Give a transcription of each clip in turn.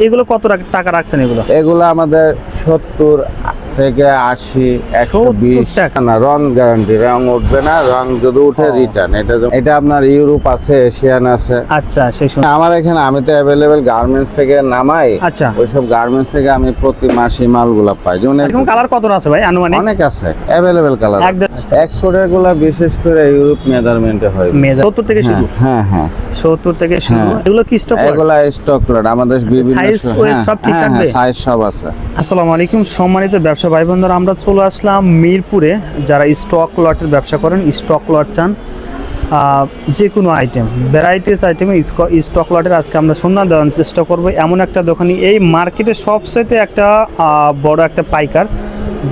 এগুলো কত টাকা রাখছেন এগুলো? এগুলো আমাদের সত্তর থেকে আশি একশো বিশ। টাকা। না রং গ্যারান্টি রং উঠবে না রং যদি উঠে রিটার্ন এটা এটা আপনার ইউরোপ আছে এশিয়ান আছে। আচ্ছা সেই আমার এখানে আমি তো অ্যাভেলেবেল গার্মেন্টস থেকে নামাই। আচ্ছা। ওইসব গার্মেন্টস থেকে আমি প্রতি মাসে মালগুলা পাই। যেমন এরকম কালার কত আছে ভাই আনুমানিক? অনেক আছে অ্যাভেলেবেল কালার আচ্ছা। এক্সপোর্টেরগুলা বিশেষ করে ইউরোপ মেজারমেন্টে হয়। সত্তর থেকে শুরু? হ্যাঁ হ্যাঁ সত্তর থেকে শুরু? হ্যাঁ। এগুলো কি স্টক এগুলা স্টক লট আমাদের বিভিন্ন size স- ওই হ্যাঁ, সব ঠিক হ্যাঁ, থাকবে? হ্যাঁ, size সব আছে। আসসালামু আলাইকুম সম্মানিত ব্যবসা ভাই বন্ধুরা, আমরা চলে আসলাম মিরপুরে যারা স্টক লটের ব্যবসা করেন স্টক লট চান যে কোনো আইটেম ভ্যারাইটিস আইটেমে স্টক লটের আজকে আমরা সন্ধান দেওয়ার চেষ্টা করব। এমন একটা দোকানি, এই মার্কেটে সবচেয়ে একটা বড় একটা পাইকার,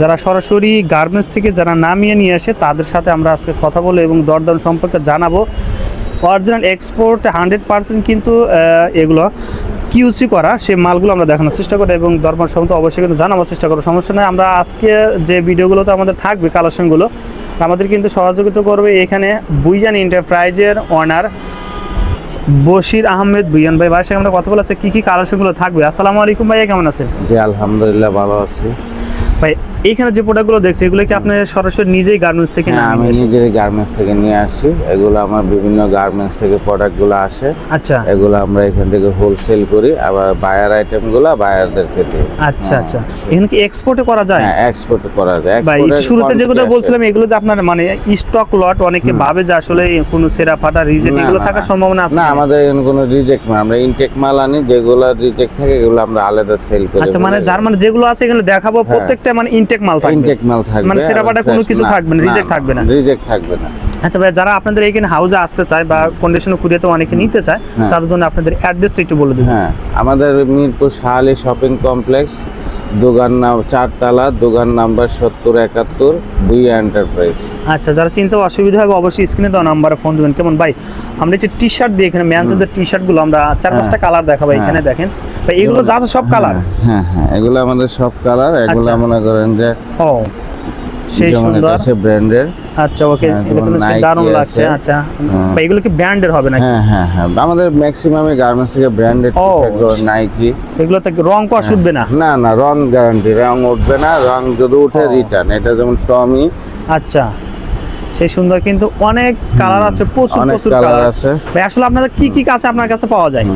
যারা সরাসরি গার্মেন্টস থেকে যারা নামিয়ে নিয়ে আসে, তাদের সাথে আমরা আজকে কথা বলব এবং দরদাম সম্পর্কে জানাব। অরিজিনাল এক্সপোর্ট হান্ড্রেড পার্সেন্ট কিন্তু এগুলো কিউসি করা সেই মালগুলো আমরা দেখানোর চেষ্টা করি এবং দরবার সম্বন্ধে অবশ্যই কিন্তু জানাবার চেষ্টা করো সমস্যা নেই আমরা আজকে যে ভিডিওগুলোতে আমাদের থাকবে কালেকশনগুলো আমাদের কিন্তু সহযোগিতা করবে এখানে বুইয়ান এন্টারপ্রাইজের অনার বশির আহমেদ। বুইয়ান ভাই ভাইয়ের সঙ্গে আমরা কথা বলেছি কী কী কালেকশনগুলো থাকবে? আসসালামু আলাইকুম ভাইয়া কেমন আছেন? জি আলহামদুলিল্লাহ ভালো আছি। ভাই এইখানে যে প্রোডাক্টগুলো দেখছি এগুলো কি আপনি সরাসরি নিজেই গার্মেন্টস থেকে হ্যাঁ আমি নামিয়ে এসে- নিজের গার্মেন্টস থেকে নিয়ে আসি। এগুলো আমার বিভিন্ন গার্মেন্টস থেকে প্রোডাক্টগুলো আসে। আচ্ছা। এগুলো আমরা এখান থেকে হোলসেল করি। আবার বায়ার আইটেমগুলো বায়ারদেরকে দিই আচ্ছা আচ্ছা। এখানে কি এক্সপোর্টে করা যায়? হ্যাঁ এক্সপোর্ট করা যায়। ভাই শুরুতে যেগুলো বলছিলাম এগুলো যে আপনার মানে স্টক লট অনেকে ভাবে যে আসলে কোনো সেরা ফাটা রিজেক্ট না, এগুলো না, থাকার না। সম্ভাবনা আছে না আমাদের এখানে কোনো রিজেক্ট না আমরা ইনটেক মাল আনি যেগুলো রিজেক্ট থাকে এগুলো আমরা আলাদা সেল করি আচ্ছা মানে যার মানে যেগুলো আছে এখানে দেখাবো প্রত্যেকটা মানে ইনটেক মাল থাকবে। ইনটেক মাল থাকবে মানে সেরা পাটা কোনো কিছু থাকবে না, reject থাকবে না। রিজেক্ট থাকবে না। আচ্ছা ভাই যারা আপনাদের এইখানে হাউজে আসতে চায় বা কন্ডিশন কুরিয়াতে অনেকে নিতে চায় হ্যাঁ। তাদের জন্য আপনাদের অ্যাড্রেসটা একটু বলে দিন। হ্যাঁ আমাদের মিরপুর শাহালি শপিং কমপ্লেক্স দোকান নাম চারতলা দোকান নাম্বার সত্তর একাত্তর দুই এন্টারপ্রাইজ আচ্ছা যারা চিন্তা অসুবিধা হবে অবশ্যই স্ক্রিনে দেওয়া নাম্বারে ফোন দেবেন। কেমন? ভাই আমরা একটি টি শার্ট দিয়ে এখানে ম্যানসের টি শার্টগুলো আমরা চার পাঁচটা কালার দেখাবো এখানে দেখেন। এগুলো যা সব কালার হ্যাঁ হ্যাঁ এগুলো আমাদের সব কালার এগুলো আচ্ছা। মনে করেন যে ও সেই সুন্দর। আছে ব্র্যান্ডের আচ্ছা ওকে হ্যাঁ, Nike দারুণ লাগছে আচ্ছা। হ্যাঁ। এগুলো কি ব্র্যান্ডের হবে নাকি? হ্যাঁ হ্যাঁ হ্যাঁ আমাদের ম্যাক্সিমামই গার্মেন্টস থেকে ব্র্যান্ডেড। নাইকি এগুলো তো রং করা শুধবে না। না না রং গ্যারান্টি রং উঠবে না রং যদি উঠে রিটার্ন এটা যেমন টমি আচ্ছা সেই সুন্দর কিন্তু অনেক কালার আছে প্রচুর প্রচুর কালার কালার আছে। আসলে আপনাদের কি কি কাছে আপনার কাছে পাওয়া যায়?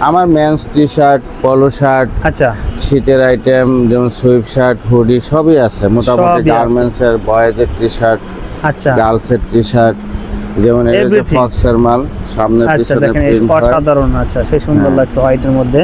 আমার men's T shirt polo shirt আচ্ছা শীতের আইটেম যেমন সুইপ শার্ট হুডি সবই আছে মোটামুটি। গার্মেন্টস এর বয়েজের টি শার্ট আচ্ছা গার্লসের টি শার্ট যেমন এটা Everything. ফক্সের মাল সামনে আচ্ছা পিছনে প্রিন্ট হয় অসাধারণ আচ্ছা সেই সুন্দর হ্যাঁ। লাগছে হোয়াইটের মধ্যে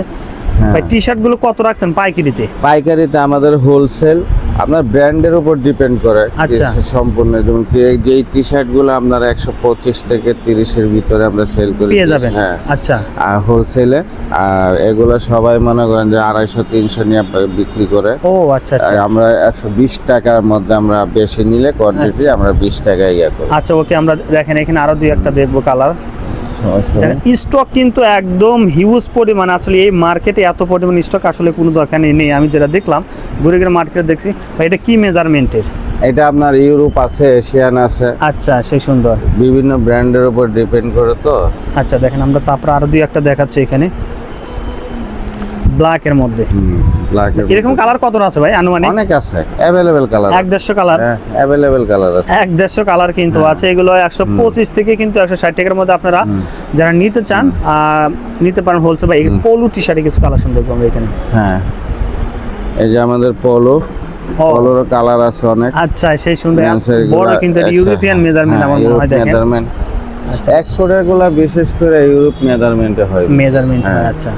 হ্যাঁ। ভাই টি শার্টগুলো কত রাখছেন পাইকারিতে পাইকারিতে আমাদের হোলসেল আপনার ব্র্যান্ডের উপর ডিপেন্ড করে আচ্ছা। সম্পূর্ণ যেমন এই- যেই টি শার্টগুলো আপনার একশো পঁচিশ থেকে তিরিশের ভিতরে আমরা সেল করি হ্যাঁ। আচ্ছা। আর হোলসেলে আর এগুলো সবাই মনে করেন যে আড়াইশো তিনশো নিয়ে বিক্রি করে। ও আচ্ছা আচ্ছা। আমরা একশো বিশ টাকার মধ্যে আমরা বেশি নিলে কোয়ান্টিটি আমরা বিশ টাকায় ইয়ে করি। আচ্ছা ওকে আমরা দেখেন এখানে আরও দুই একটা দেখব কালার স্টক কিন্তু একদম হিউজ পরিমাণ। আসলে এই মার্কেটে এত পরিমাণ স্টক আসলে কোনো দরকার নেই আমি যেটা দেখলাম ঘুরে ঘুরে মার্কেটে দেখছি এটা কি মেজারমেন্টের এটা আপনার ইউরোপ আছে এশিয়ান আছে। আচ্ছা সেই সুন্দর। বিভিন্ন ব্র্যান্ডের উপর ডিপেন্ড করে তো। আচ্ছা দেখেন আমরা তারপরে আরও দুই একটা দেখাচ্ছি এখানে। ব্ল্যাক এর মধ্যে। ব্ল্যাক এরকম কালার কত আছে ভাই? আনুমানিক? অনেক আছে। অ্যাভেলেবেল কালার এক দেড়শো কালার হ্যাঁ কালার আছে। এক দেড়শো কালার কিন্তু আছে। এগুলো একশো পঁচিশ থেকে কিন্তু একশো ষাট টাকার মধ্যে আপনারা যারা নিতে চান নিতে পারেন হোলসেল বা পলু টি শার্টে কিছু কালেকশন দেখব আমরা এখানে। হ্যাঁ। এই যে আমাদের পোলো পোলোর কালার আছে অনেক। আচ্ছা সেই সুন্দর বড় কিন্তু ইউরোপিয়ান মেজারমেন্ট হ্যাঁ, আমার মনে হয় দেখেন। মেজারমেন্ট আচ্ছা। এক্সপোর্টেরগুলা বিশেষ করে ইউরোপ মেজারমেন্টে হয়। মেজারমেন্ট হ্যাঁ। আচ্ছা।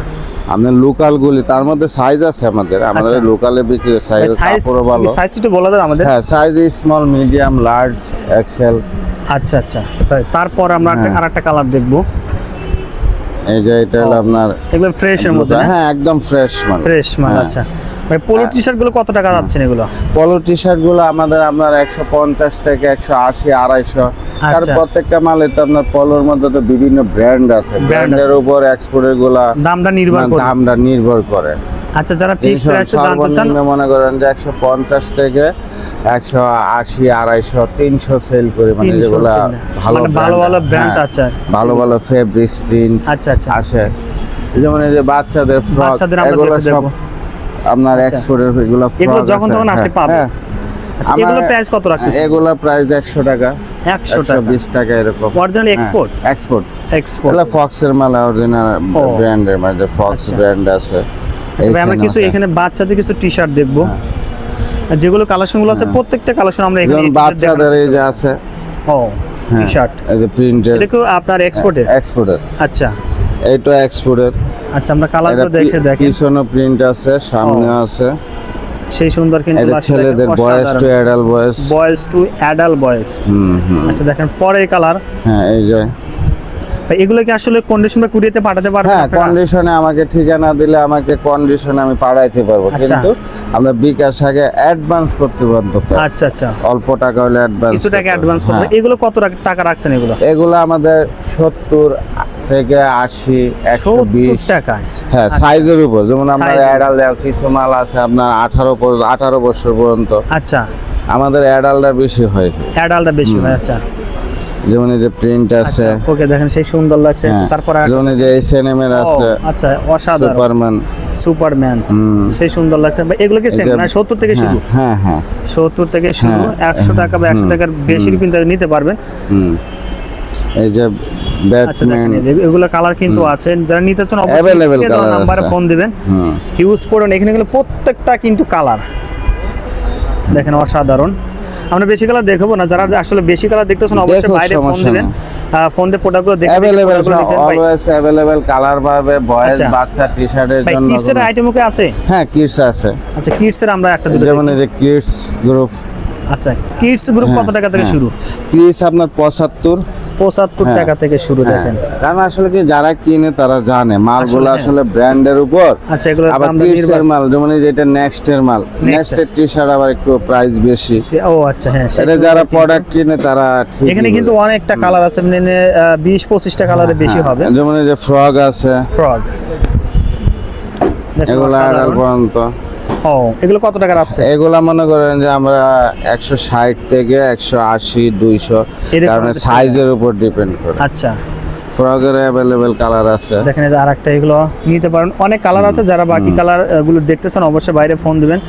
আপনার লোকাল গুলি তার মধ্যে সাইজ আছে আমাদের আমাদের আচ্ছা। লোকালে বিক্রি সাইজ কাপড় ভালো। সাইজ একটু বলা যায় আমাদের। হ্যাঁ size small medium large XL আচ্ছা আচ্ছা তাই তারপর আমরা আরেকটা আর একটা কালার দেখব। এই যে এটা হলো আপনার একদম ফ্রেশ এর মধ্যে হ্যাঁ একদম ফ্রেশ মাল ফ্রেশ মাল হ্যাঁ। আচ্ছা। পোলো টি শার্টগুলো কত টাকা যাচ্ছেন এগুলো? পলো টি শার্টগুলো আমাদের আপনার একশো পঞ্চাশ থেকে একশো আশি আড়াইশো। তার আচ্ছা। প্রত্যেকটা মালে তো আপনার পলোর মধ্যে তো বিভিন্ন ব্র্যান্ড আছে। ব্র্যান্ডের উপর এক্সপোর্টেরগুলা দামটা নির্ভর দামটা নির্ভর করে। আচ্ছা যারা জানতে চান। মনে করেন যে একশো পঞ্চাশ থেকে একশো আশি আড়াইশো তিনশো সেল করি মানে 300 যেগুলো ভালো মানে ভালো ভালো ব্র্যান্ড আচ্ছা ভালো ভালো ফেব্রিক প্রিন্ট আচ্ছা আচ্ছা। আসে। যেমন এই যে বাচ্চাদের ফ্রক এগুলো সব। আপনার আচ্ছা। এক্সপোর্টের এগুলো এগুলো যখন তখন আসলে পাবে। আচ্ছা এগুলো প্রাইস কত রাখতেছে এগুলো প্রাইস একশো টাকা। একশো একশো টাকা বিশ টাকা এরকম। অরিজিনাল এক্সপোর্ট এক্সপোর্ট এক্সপোর্ট এগুলো ফক্সের মাল অরিজিনাল। ব্র্যান্ডের মানে ফক্স। ব্র্যান্ড আছে। আচ্ছা আমরা কিছু এখানে বাচ্চাদের কিছু টি শার্ট দেখব আর যেগুলো কালেকশনগুলো আছে প্রত্যেকটা কালেকশন আমরা এখানে বাচ্চাদের এই যে আছে। ও টি হ্যাঁ, শার্ট এই যে প্রিন্টের এটা আপনার এক্সপোর্টের এক্সপোর্টের আচ্ছা। এইটা এক্সপোর্টের আচ্ছা আমরা কালার এটা দেখে দেখেন। পিছনে প্রিন্ট আছে সামনে আছে। সেই সুন্দর কিন্তু ছেলেদের বয়স টু অ্যাডাল্ট বয়স। বয়েজ টু অ্যাডাল্ট হুম আচ্ছা দেখেন পরের কালার হ্যাঁ এই যে। এগুলো কি আসলে কন্ডিশন বা কুরিয়াতে পাঠাতে পারবেন হ্যাঁ কন্ডিশনে আমাকে ঠিকানা দিলে আমাকে কন্ডিশনে আমি পাঠাইতে পারব। আচ্ছা। কিন্তু আমরা বিকাশ আগে অ্যাডভান্স করতে পারব। আচ্ছা আচ্ছা। অল্প টাকা হলে অ্যাডভান্স কিছু টাকা অ্যাডভান্স করবেন এগুলো কত টাকা- টাকা রাখছেন এগুলো? এগুলো আমাদের সত্তর থেকে আশি একশো সত্তর বিশ। টাকায় হ্যাঁ সাইজের উপর। যেমন এর অ্যাডাল কিছু মাল আছে আপনার আঠারো আঠারো বছর পর্যন্ত। আচ্ছা। আমাদের অ্যাডালটা বেশি হয়। অ্যাডাল্টটা বেশি হয় আচ্ছা। যেমন এই যে প্রিন্ট আছে। ওকে দেখেন সেই সুন্দর লাগছে। হ্যাঁ, তারপর যেমন এই যে এন আছে আচ্ছা অসাধারণ। সুপারম্যান সুপারম্যান সেই সুন্দর লাগছে। এগুলো কি সেম মানে সত্তর থেকে শুরু? হ্যাঁ হ্যাঁ সত্তর থেকে শুরু হ্যাঁ, একশো টাকা বা একশো টাকার বেশি কিন্তু নিতে পারবেন। হুম। এই যে আচ্ছা ব্যাটম্যান এগুলো কালার কিন্তু আছে। যারা নিতে চান অবশ্যই নাম্বারে ফোন দিবেন। হুম। হিউজ পড়ুন এখানে গেলে প্রত্যেকটা কিন্তু কালার দেখেন অসাধারণ। আমরা বেশি কালার দেখব না। যারা আসলে বেশি কালার দেখতেছেন অবশ্যই বাইরে ফোন দিবেন। ফোন দিয়ে প্রোডাক্টগুলো দেখে প্রোডাক্টগুলো অলওয়েজ অ্যাভেলেবেল কালার পাবে বয়েজ আচ্ছা। বাচ্চা টি শার্টের ভাই জন্য কিডসের এর আইটেমও কি আছে? হ্যাঁ কিডস আছে। আচ্ছা কিডসের আমরা একটা দুটো যেমন। এই যে কিডস গ্রুপ আচ্ছা কিডস গ্রুপ কত টাকা থেকে শুরু? কিডস আপনার পঁচাত্তর পঁচাত্তর হ্যাঁ। টাকা থেকে শুরু দেখেন। কারণ আসলে কি যারা কিনে তারা জানে মালগুলো আসলে, আসলে ব্র্যান্ডের উপর। আচ্ছা এগুলো আবার আমরা কিডস এর নির্বাচন- মাল? যেমন এই যে নেক্সট এর মাল। নেক্সট এর টি শার্ট আবার একটু প্রাইস বেশি। ও আচ্ছা হ্যাঁ এটা যারা প্রোডাক্ট কিনে তারা ঠিক এখানে কিন্তু অনেকটা কালার আছে মানে বিশ পঁচিশটা কালারে বেশি হবে। যেমন এই যে ফ্রগ আছে। ফ্রগ এগুলো আড়াল পর্যন্ত। ও এগুলো কত টাকা রাখছে এগুলা মনে করেন যে আমরা একশো ষাট থেকে একশো আশি দুইশো কারণ সাইজের উপর ডিপেন্ড করে। আচ্ছা। ফ্রগের অ্যাভেলেবেল কালার আছে। দেখেন আর একটা এগুলো নিতে পারেন। অনেক কালার আছে যারা বাকি কালারগুলো দেখতেছেন অবশ্যই বাইরে ফোন দিবেন।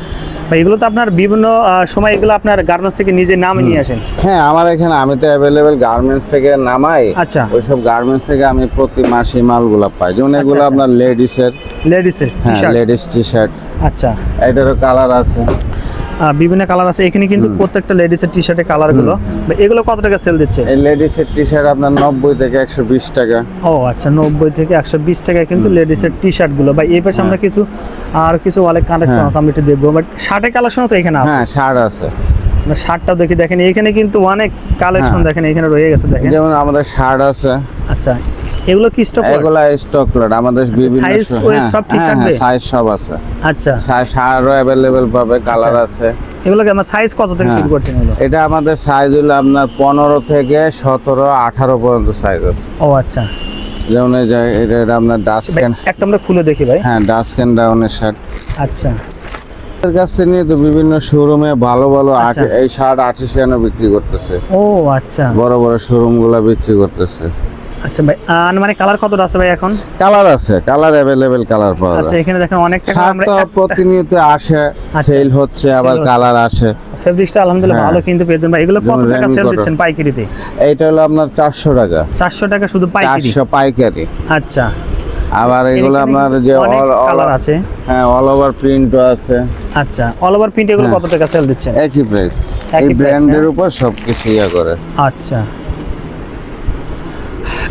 বা এগুলো তো আপনার বিভিন্ন সময় এগুলো আপনার গার্মেন্টস থেকে নিজে নামে নিয়ে আসেন। হ্যাঁ আমার এখানে আমি তো অ্যাভেলেবেল গার্মেন্টস থেকে নামাই। আচ্ছা। ওইসব গার্মেন্টস থেকে আমি প্রতি মাসে মালগুলো পাই। যেমন এগুলো আচ্ছা। আপনার লেডিসের লেডিসের হ্যাঁ লেডিস টি শার্ট আচ্ছা। এটারও কালার আছে। বিভিন্ন কালার আছে। এখানে কিন্তু প্রত্যেকটা লেডিসের টি শার্টের কালারগুলো। এগুলো কত টাকা সেল দিচ্ছে? এই লেডিসের টি শার্ট আপনার নব্বই থেকে একশো বিশ টাকা। ও আচ্ছা নব্বই থেকে একশো বিশ টাকায় কিন্তু লেডিসের টি শার্টগুলো। বা এই পাশে আমরা কিছু আর কিছু অনেক কালেকশন হ্যাঁ। আছে আমরা একটু দেখব। বাট শার্টের কালেকশন তো এখানে আছে। হ্যাঁ শার্ট আছে। শার্টটা দেখি। দেখেন এখানে কিন্তু অনেক কালেকশন হ্যাঁ। দেখেন এখানে রয়ে গেছে দেখেন। যেমন আমাদের শার্ট আছে। আচ্ছা। এগুলো কি স্টক এগুলা স্টক লট আমাদের বিভিন্ন size স- ওই হ্যাঁ, সব ঠিক থাকবে? size সব আছে। আচ্ছা। শার্টও অ্যাভেলেবেল পাবে কালার আছে। এগুলোকে আমার সাইজ কত থেকে হ্যাঁ। শুরু করছেন এগুলো? এটা আমাদের সাইজ হলো আপনার পনেরো থেকে সতেরো আঠারো পর্যন্ত সাইজ আছে। ও আচ্ছা। যেমন এই যে এটা এটা আপনার ডাস্কেন একটা আমরা খুলে দেখি ভাই। হ্যাঁ ডাস্কেন ডাউনের শার্ট আচ্ছা। এর কাছ থেকে নিয়ে তো বিভিন্ন শোরুমে ভালো ভালো আচ্ছা। এই শার্ট আর্টিসিয়ানও বিক্রি করতেছে। ও আচ্ছা। বড় বড় শোরুমগুলা বিক্রি করতেছে। আচ্ছা ভাই আহ, মানে কালার কতটা আছে ভাই এখন? কালার আছে কালার অ্যাভেলেবেল কালার পাওয়া আচ্ছা এখানে দেখেন অনেক আমরা প্রতিনিয়ত আসে সেল হচ্ছে আবার কালার আসে। ফেব্রিক্সটা আলহামদুলিল্লাহ হ্যাঁ। ভালো কিন্তু পেয়ে যাবেন ভাই। এগুলো কত টাকা সেল দিচ্ছেন পাইকারিতে? এইটা হলো আপনার চারশো টাকা। চারশো টাকা শুধু পাইকারি? চারশো পাইকারি। আচ্ছা। আবার এগুলো আপনার যে all- কালার আছে। হ্যাঁ অল ওভার প্রিন্টও আছে। আচ্ছা অল ওভার প্রিন্ট এগুলো হ্যাঁ। কত টাকা সেল দিচ্ছেন? একই প্রাইস এই ব্র্যান্ডের উপর সব কিছু ইয়া করে। আচ্ছা।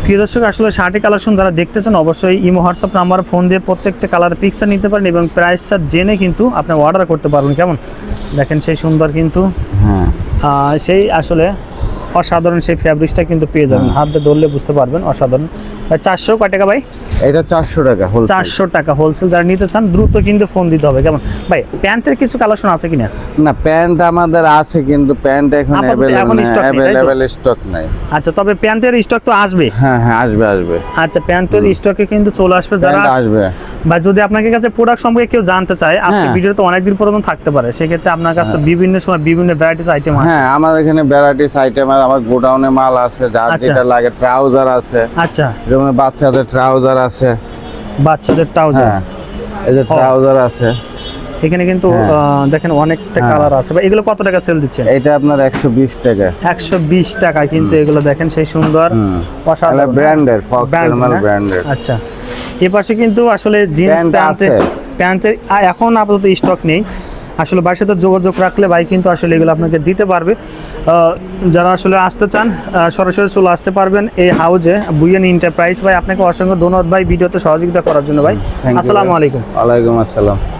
প্রিয় দর্শক আসলে শার্টের শুন যারা দেখতেছেন অবশ্যই ইমো হোয়াটসঅ্যাপ নাম্বার ফোন দিয়ে প্রত্যেকটা কালার পিকচার নিতে পারেন এবং প্রাইসটা জেনে কিন্তু আপনি অর্ডার করতে পারবেন। কেমন? দেখেন সেই সুন্দর কিন্তু হ্যাঁ। সেই আসলে অসাধারণ সেই ফ্যাব্রিক্সটা কিন্তু পেয়ে যাবেন। হাতটা ধরলে বুঝতে পারবেন অসাধারণ। চারশো কয় টাকা ভাই? এটা চারশো টাকা হোলসেল চারশো টাকা হোলসেল যারা নিতে চান দ্রুত কিন্তু ফোন দিতে হবে কেমন? ভাই প্যান্টের কিছু কালেকশন আছে কিনা? না প্যান্ট আমাদের আছে কিন্তু প্যান্ট এখন অ্যাভেলেবল স্টক নাই আচ্ছা তবে প্যান্টের স্টক তো আসবে। হ্যাঁ হ্যাঁ আসবে আসবে। আচ্ছা প্যান্টের স্টকে কিন্তু চলে আসবে যারা আসবে। বা যদি আপনার কাছে প্রোডাক্ট সম্পর্কে কেউ জানতে চায় আজকে হ্যাঁ। ভিডিও তো অনেকদিন পর্যন্ত থাকতে পারে সেক্ষেত্রে আপনার কাছে তো বিভিন্ন সময় বিভিন্ন ভ্যারাইটিস আইটেম আছে। হ্যাঁ আমার এখানে ভ্যারাইটিস আইটেম আমার গোডাউনে মাল আছে যার আচ্ছা। যেটা লাগে ট্রাউজার আছে। আচ্ছা। যেমন বাচ্চাদের ট্রাউজার আছে। বাচ্চাদের ট্রাউজার? হ্যাঁ এই যে ট্রাউজার আছে। এখানে কিন্তু হ্যাঁ। দেখেন অনেকটা হ্যাঁ। কালার আছে। বা এগুলো কত টাকা সেল দিচ্ছেন এটা আপনার একশো বিশ টাকা। একশো বিশ টাকা কিন্তু এগুলো দেখেন সেই সুন্দর অসাধারণ। ব্র্যান্ডের ফক্স থার্মাল ব্র্যান্ডের আচ্ছা। এ পাশে কিন্তু আসলে জিন্স প্যান্টের। প্যান্টের এখন আপাতত স্টক নেই। আসলে ভাইয়ের সাথে যোগাযোগ রাখলে ভাই কিন্তু আসলে এগুলো আপনাকে দিতে পারবে। যারা আসলে আসতে চান সরাসরি চলে আসতে পারবেন এই হাউজে বুয়েন ইন্টারপ্রাইজ ভাই আপনাকে অসংখ্য ধন্যবাদ ভাই ভিডিওতে সহযোগিতা করার জন্য ভাই। আসসালামু আলাইকুম। আলাইকুম আসসালাম।